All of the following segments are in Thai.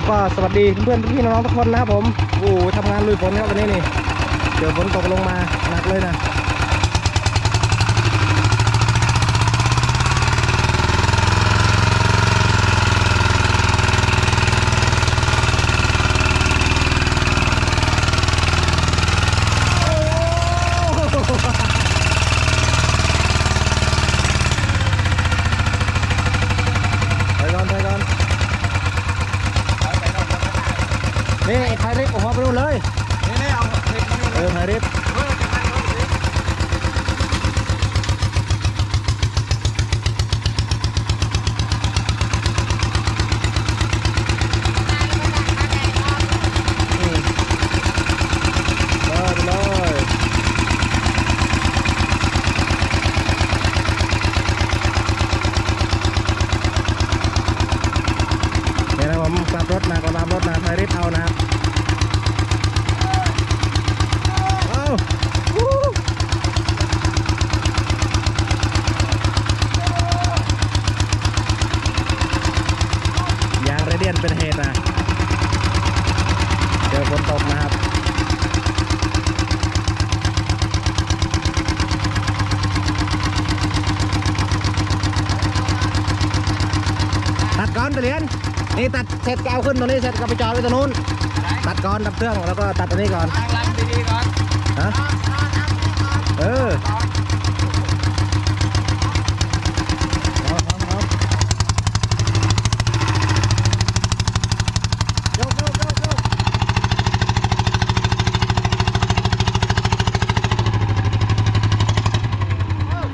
ผมก็สวัสดีเพื่อนๆพี่น้องๆทุกคนนะครับผมโอ้โหทำงานลุยฝนครับวันนี้นี่เดี๋ยวฝนตกลงมาหนักเลยนะไปก่อนไปก่อนนี่ไอ้ไทยริบโอ้โหไปดูเลย นี่นี่เอาเห็ดมา เออไทยริบ เฮ้ยจะให้เขาดูดิ อืมเลยไปเลยเนี่ยนะผมกลับรถมาก็ตามรถมาไทยริบเอานะครับเอาวู้ยางเรเดียนเป็นเหตุนะ เจอฝนตกนะครับ ตัดก่อนไปเรียนนี่ตัด เสร็จก็เอาขึ้นตรงนี้เสร็จก็ไปจอดไว้ตรงนู้น ตัดก่อนดับเครื่องแล้วก็ตัดตรงนี้ก่อนล้างดีๆก่อนฮะเออเอาเอาเอายกยกยกยก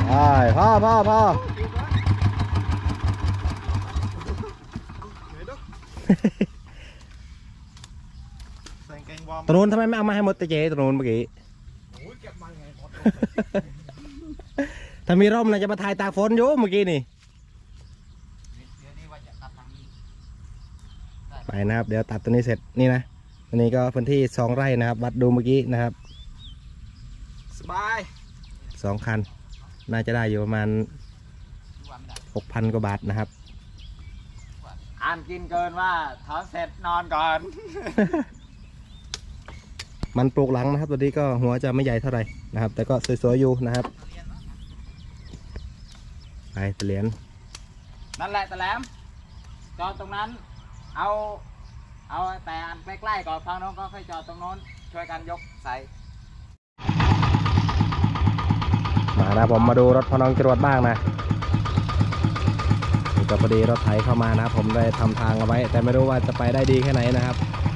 ไปพ่อพ่อพ่อ ใส่กางวอร์ม ตรง นู้นทำไมไม่เอามาให้หมดตะเจตรงนู้นเมื่อกี้ ถ้ามีร่มนะจะมาถ่ายตากฝนอยู่เมื่อกี้นี่ ไปนะครับ เดี๋ยวตัดตัวนี้เสร็จนี่นะอันนี้ก็พื้นที่สองไร่นะครับวัดดูเมื่อกี้นะครับ สบายสองคัน น่าจะได้อยู่ประมาณหกพันกว่าบาทนะครับ อ่านกินเกินว่าถอนเสร็จนอนก่อน มันปลูกหลังนะครับ ตัวนี้ก็หัวจะไม่ใหญ่เท่าไหร่นะครับ แต่ก็สวยๆอยู่นะครับไปเสลียนนั่นแหละตะแหลมจอดตรงนั้น เอาเอาแต่อันใกล้ๆก่อนฟังน้องก็ค่อยจอดตรงโน้นช่วยกันยกใส่มานะผมมาดูรถพอน้องจรวดบ้างนะนี่ก็พอดีรถไถเข้ามานะครับผมได้ทำทางเอาไว้ แต่ไม่รู้ว่าจะไปได้ดีแค่ไหนนะครับเพราะว่า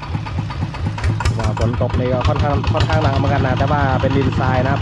ฝนตกนี่ก็ค่อนข้างค่อนข้างหนักเหมือนกันนะแต่ว่าเป็นดินทรายนะครับ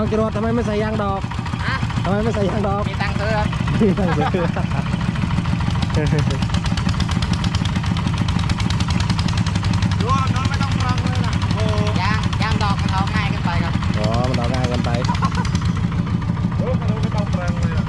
น้องจรวดทำไมไม่ใส่ยางดอกอะทำไมไม่ใส่ยางดอก มีตังค์เธอนี่ตั้งเสือ ดูว่าน้องไม่ต้องฟังเลยนะโอ้ยางยางดอกมันเอาง่ายกันไปครับ อ๋อมันเอาง่ายกันไป โอ้มันไม่ต้องฟังเลยอะ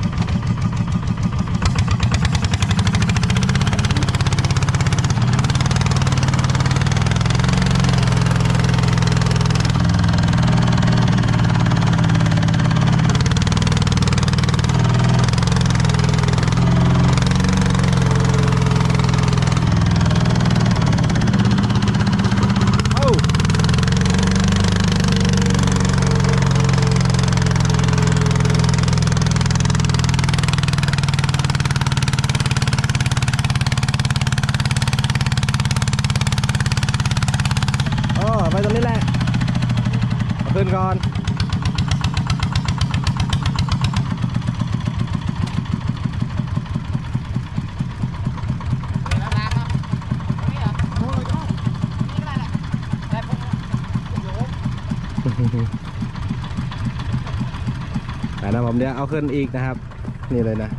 ขึ้นก่อน แล้วน้ำเนาะตรงนี้เหรอโอ้ยนี่ก็ได้แหละได้ปุ๊บโยม แต่ นะผมเดี๋ยวเอาขึ้นอีกนะครับ นี่เลยนะ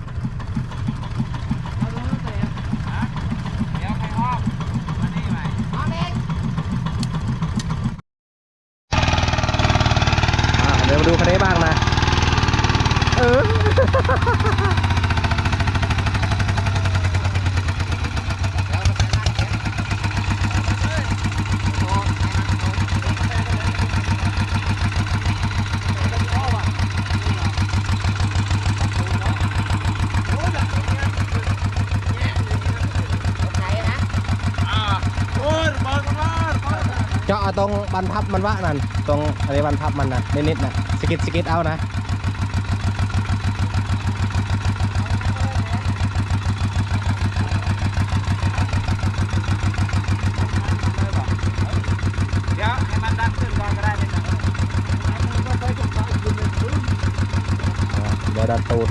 เอาลงแล้วแต่ฮะเดี๋ยวใครอ้อมมานี่ใหม่อ้อมเอง อ่าเดี๋ยวมาดูคันนี้บ้างนะ เออ แล้วมันจะนั่งเข็นเฮ้ยโอ้ยเอามาเอาไหนนะอ่าโอ้ยเบิกมาเบิก เจาะเอา ตรงบรรพับมันวะนั่นตรงอะไรบรรพับมันนะนิดๆนะสกิดสกิดเอานะเดี๋ยวให้มันดันขึ้นก่อนก็ได้ไม่ต้องก็ไปตรงกลางขึ้นเลยขึ้นอ่าเดี๋ยวดันตูด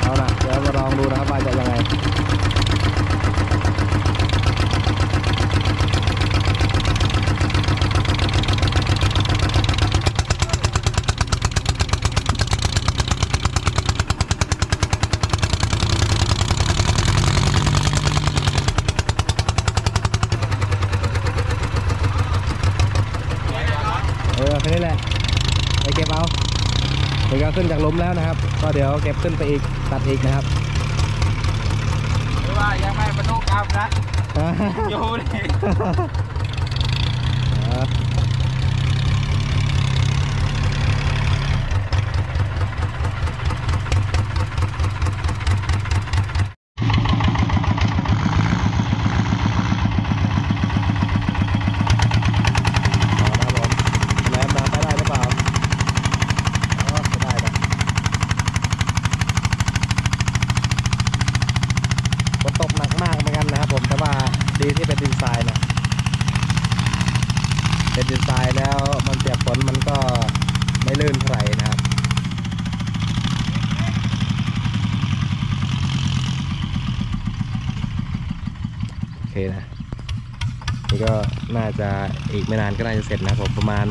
เอาล่ะเดี๋ยวมาลองดูนะครับว่าจะยังไง เออแค่นี้แหละไปเก็บเอา เดี๋ยวก็ขึ้นจากหลุมแล้วนะครับ ก็เดี๋ยวเก็บขึ้นไปอีกตัดอีกนะครับหรือว่ายังไม่บรรลุกรรมนะอยู่ดิ เออเอาละครับผมแหลมน้ำไปได้หรือเปล่าอ๋อไม่ได้นะฝนตกหนักมากเหมือนกันนะครับผม แต่ว่าดีที่เป็นดินทรายนะ เป็นดินทรายแล้วมันเปียกฝนมันก็ไม่ลื่นเท่าไหร่นะครับ โอ เคนะ นี่ก็น่าจะอีกไม่นานก็น่าจะเสร็จนะผมประมาณ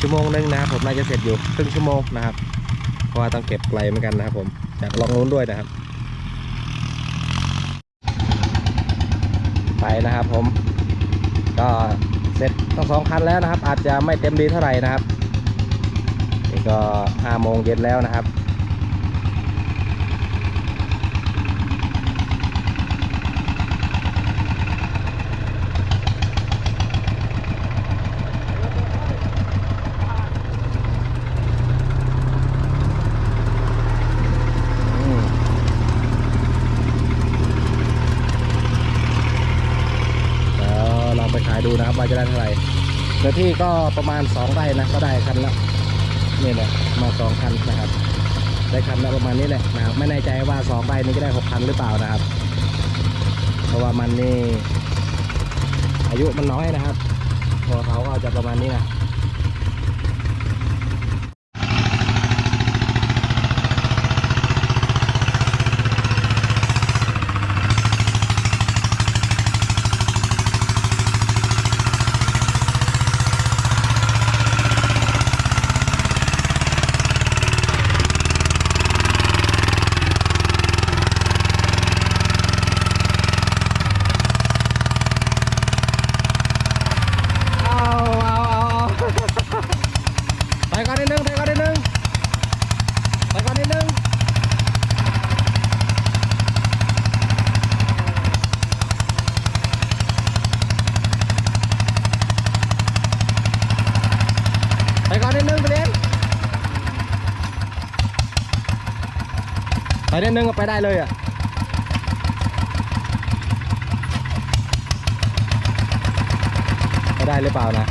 ชั่วโมงนึงนะครับผมน่าจะเสร็จอยู่ครึ่งชั่วโมงนะครับ เพราะว่าต้องเก็บไกลเหมือนกันนะครับผมจากลองนู้นด้วยนะครับ ไปนะครับผม ก็เสร็จทั้งสองคันแล้วนะครับ อาจจะไม่เต็มดีเท่าไหร่นะครับนี่ก็ห้าโมงเย็นแล้วนะครับ อืมแล้วลองไปขายดูนะครับ ว่าจะได้เท่าไหร่เนื้อที่ก็ประมาณ2ไร่นะก็ได้คันละนี่แหละมาสองคันนะครับ ได้คันละประมาณนี้แหละนะครับไม่แน่ใจว่าสองไร่นี้จะได้หกคันหรือเปล่านะครับ เพราะว่ามันนี่อายุมันน้อยนะครับพอเขาก็จะประมาณนี้นะเอาเอาเอาเอา ไปได้นึงก็ไปได้เลยอะไปได้หรือเปล่านะ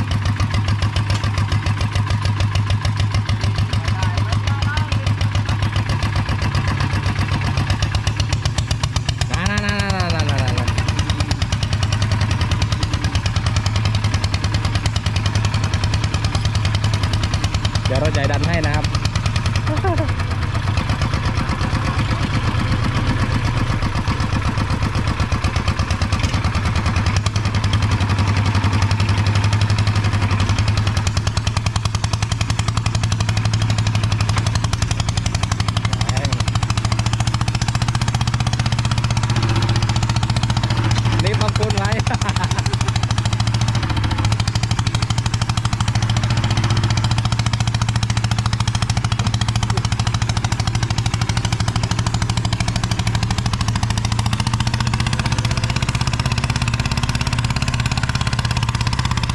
นะนะนะนะนะนะนะเดี๋ยวเราใจดันให้นะครับ นี่ขอบคุณไว้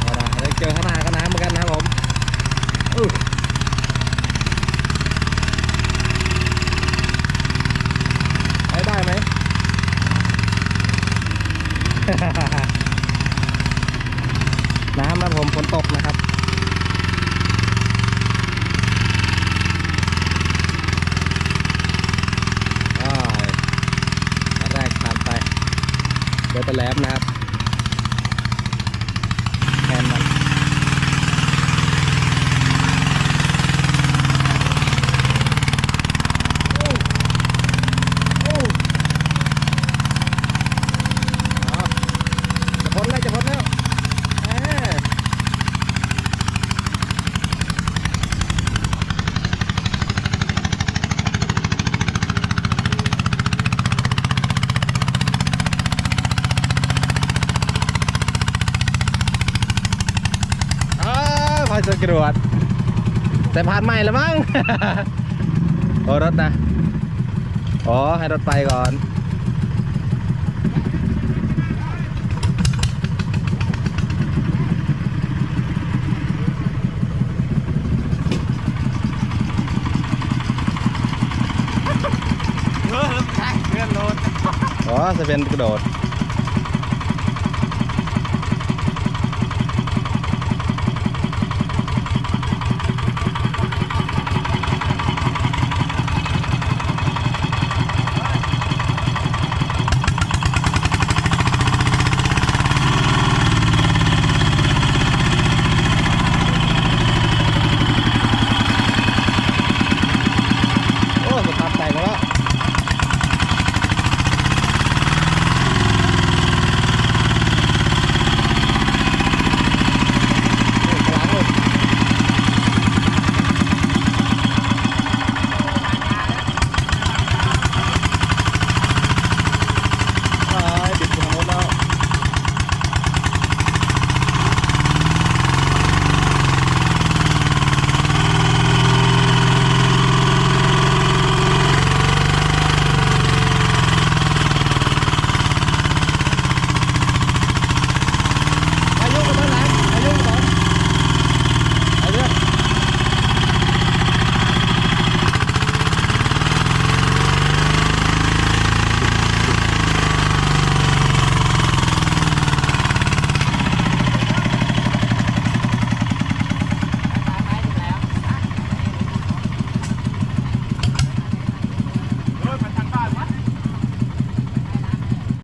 เอาล่ะเดี๋ยวเจอข้างหน้าก็น้ำเหมือนกันนะครับผมอื้อไปได้ไหม น้ำนะผมฝนตกนะครับอ้ายอันแรกผ่านไป เดี๋ยวตะแลบนะครับแทนมัน โอ้โอ้เอาจะพ้นแล้วจะพ้นแล้วแหมอ้าวพายสกรวด แต่ผ่านใหม่แล้วมั้ง โอ้รถนะ อ๋อ ให้รถไปก่อนใช่เพื่อนโหลดอ๋อจะเป็นกระโดด